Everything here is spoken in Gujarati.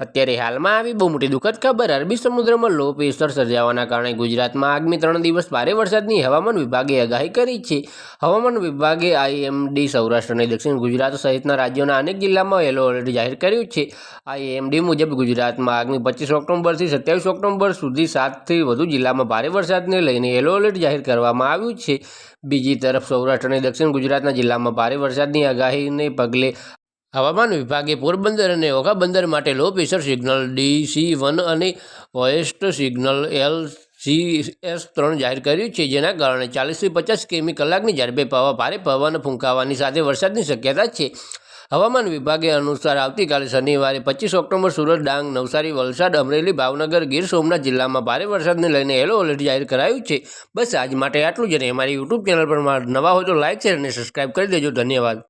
અત્યારે હાલમાં આવી બહુ મોટી દુઃખદ ખબર, અરબી સમુદ્રમાં લો પ્રેશર સર્જાવાના કારણે ગુજરાતમાં આગામી ત્રણ દિવસ ભારે વરસાદની હવામાન વિભાગે આગાહી કરી છે. હવામાન વિભાગે આઈએમડી સૌરાષ્ટ્ર અને દક્ષિણ ગુજરાત સહિતના રાજ્યોના અનેક જિલ્લામાં યલો એલર્ટ જાહેર કર્યું છે. આઈએમડી મુજબ ગુજરાતમાં આગામી પચીસ ઓક્ટોબરથી સત્યાવીસ ઓક્ટોબર સુધી સાતથી વધુ જિલ્લામાં ભારે વરસાદને લઈને યલો એલર્ટ જાહેર કરવામાં આવ્યું છે. બીજી તરફ સૌરાષ્ટ્ર અને દક્ષિણ ગુજરાતના જિલ્લામાં ભારે વરસાદની આગાહીને પગલે હવામાન વિભાગે પોરબંદર અને ઓખા બંદર માટે low pressure signal DC one અને ઓએસ્ટ સિગ્નલ એલ સી એસ ત્રણ જાહેર કર્યું છે, જેના કારણે ચાલીસથી પચાસ કિમી કલાકની ઝડપે પવા, ભારે પવન ફૂંકાવાની સાથે વરસાદની શક્યતા છે. હવામાન વિભાગે અનુસાર આવતીકાલે શનિવારે પચીસ ઓક્ટોબર સુરત, ડાંગ, નવસારી, વલસાડ, અમરેલી, ભાવનગર, ગીર સોમનાથ જિલ્લામાં ભારે વરસાદને લઈને યલો એલર્ટ જાહેર કરાયું છે. બસ આજ માટે આટલું જ અને અમારી યુટ્યુબ ચેનલ પર નવા હોય તો લાઇક શેર અને સબસ્ક્રાઇબ કરી દેજો. ધન્યવાદ.